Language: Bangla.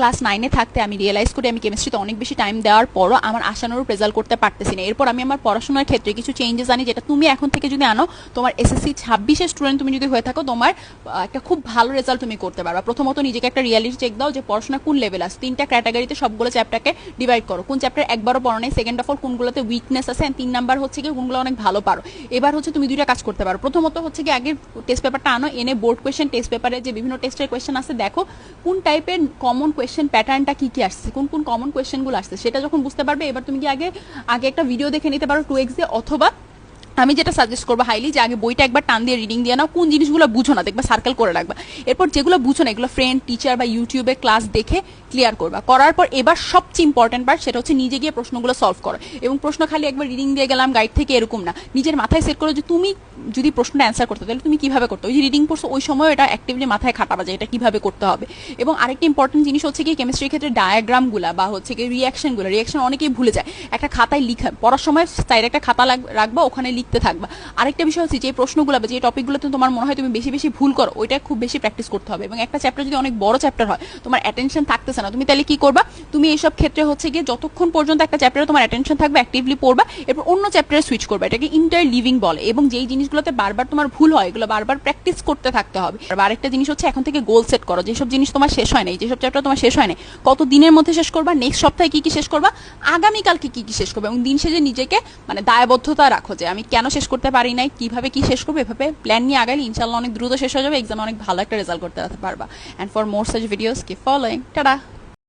ক্লাস নাইনে থাকতে আমি রিয়েলাইজ করি, আমি কেমিস্ট্রিতে অনেক বেশি টাইম দেওয়ার পরও আমার আশানুরূপ রেজাল্ট করতে পারতেছি না। এরপর আমি আমার পড়াশোনার ক্ষেত্রে কিছু চেঞ্জেস আনি, যেটা তুমি এখন থেকে যদি আনো, তোমার এসএসসি ছাব্বিশের স্টুডেন্ট তুমি যদি হয়ে থাকো, তোমার একটা খুব ভালো রেজাল্ট তুমি করতে পারবা। প্রথমত নিজেকে একটা রিয়ালিটি চেক দাও যে পড়াশোনা কোন লেভেল আছে। তিনটা ক্যাটাগরিতে সবগুলো চ্যাপ্টারকে ডিভাইড করো। কোন চ্যাপ্টার একবারও পড়ো নাই সেকেন্ড অফ অল কোনগুলোতে উইকনেস আছে তিন নাম্বার হচ্ছে কি কোনগুলো অনেক ভালো পারো। এবার হচ্ছে তুমি দুইটা কাজ করতে পারো। প্রথমত হচ্ছে কি আগে টেস্ট পেপারটা আনো, এনে বোর্ড কোয়েশ্চেন টেস্ট পেপারে যে বিভিন্ন টেস্টের কোয়েশ্চেন আছে, দেখো কোন টাইপের কমন কোয়েশ্চেন প্যাটার্নটা কি কি আসছে? কোন কোন কমন কোয়েশ্চেনগুলো আসছে? সেটা যখন বুঝতে পারবে, এবার তুমি কি আগে আগে একটা ভিডিও দেখে নিতে পারো টু এক্স অথবা আমি যেটা সাজেস্ট করব হাইলি যে আগে বইটা একবার টান দিয়ে রিডিং দিয়ে নাও, কোন জিনিসগুলো বুঝো না, দেখবা সার্কেল করে রাখবা। এরপর যেগুলো বুঝো না, এগুলো ফ্রেন্ড টিচার বা ইউটিউবে ক্লাস দেখে ক্লিয়ার করবা। করার পর এবার সবচেয়ে ইম্পর্টেন্ট পার্ট সেটা হচ্ছে নিজে গিয়ে প্রশ্নগুলো সলভ করো। এবং প্রশ্ন খালি একবার রিডিং দিয়ে গেলাম গাইড থেকে এরকম না। নিজের মাথায় সেট করো যে তুমি যদি প্রশ্নটা অ্যান্সার করতে, তাহলে তুমি কীভাবে করতে? ওই যে রিডিং পড়ছো ওই সময় এটা অ্যাক্টিভলি মাথায় খাটাবা যে এটা কীভাবে করতে হবে। এবং আরেকটা ইম্পর্টেন্ট জিনিস হচ্ছে কি কেমিস্ট্রির ক্ষেত্রে ডায়াগ্রামগুলা বা হচ্ছে কি রিয়াকশনগুলো রিয়াকশন অনেকেই ভুলে যায়। একটা খাতায় লিখা, পড়ার সময় সাইডে একটা খাতা রাখবা, ওখানে লিখতে থাকবা। আরেকটা বিষয় হচ্ছে যে প্রশ্নগুলো বা যে টপিকগুলোতে তোমার মনে হয় তুমি বেশি বেশি ভুল করো, ওইটা খুব বেশি প্র্যাকটিস করতে হবে। এবং একটা চ্যাপ্টার যদি অনেক বড় চ্যাপ্টার হয়, তোমার অ্যাটেনশন থাকতেছে না, তুমি তাহলে কি করবা? তুমি এইসব ক্ষেত্রে হচ্ছে গিয়ে যতক্ষণ পর্যন্ত একটা চ্যাপ্টারে তোমার অ্যাটেনশন থাকবে অ্যাক্টিভলি পড়বা, এরপর অন্য চ্যাপ্টারে সুইচ করবে, এটাকে ইন্টার লিভিং বলে। এবং যেই জিনিসগুলোতে বারবার তোমার ভুল হয়, এগুলো বারবার প্র্যাকটিস করতে থাকতে হবে। আর আরেকটা জিনিস হচ্ছে এখন থেকে গোল সেট করো, যেসব জিনিস তোমার শেষ হয় নাই, যেসব চ্যাপ্টার তোমার শেষ হয় নাই, কত দিনের মধ্যে শেষ করবা নেক্সট সপ্তাহে কি কি শেষ করবা, আগামীকালকে কি কি শেষ করবে, এবং দিন শেষে নিজেকে মানে দায়বদ্ধতা রাখো যে আমি কেন শেষ করতে পারি নাই, কীভাবে কি শেষ করব, এভাবে প্ল্যান নিয়ে আগাইলে ইনশাল্লাহ অনেক দ্রুত শেষ হয়ে যাবে এক্সাম অনেক ভালো একটা রেজাল্ট করতে পারবা। And for more such videos keep following tata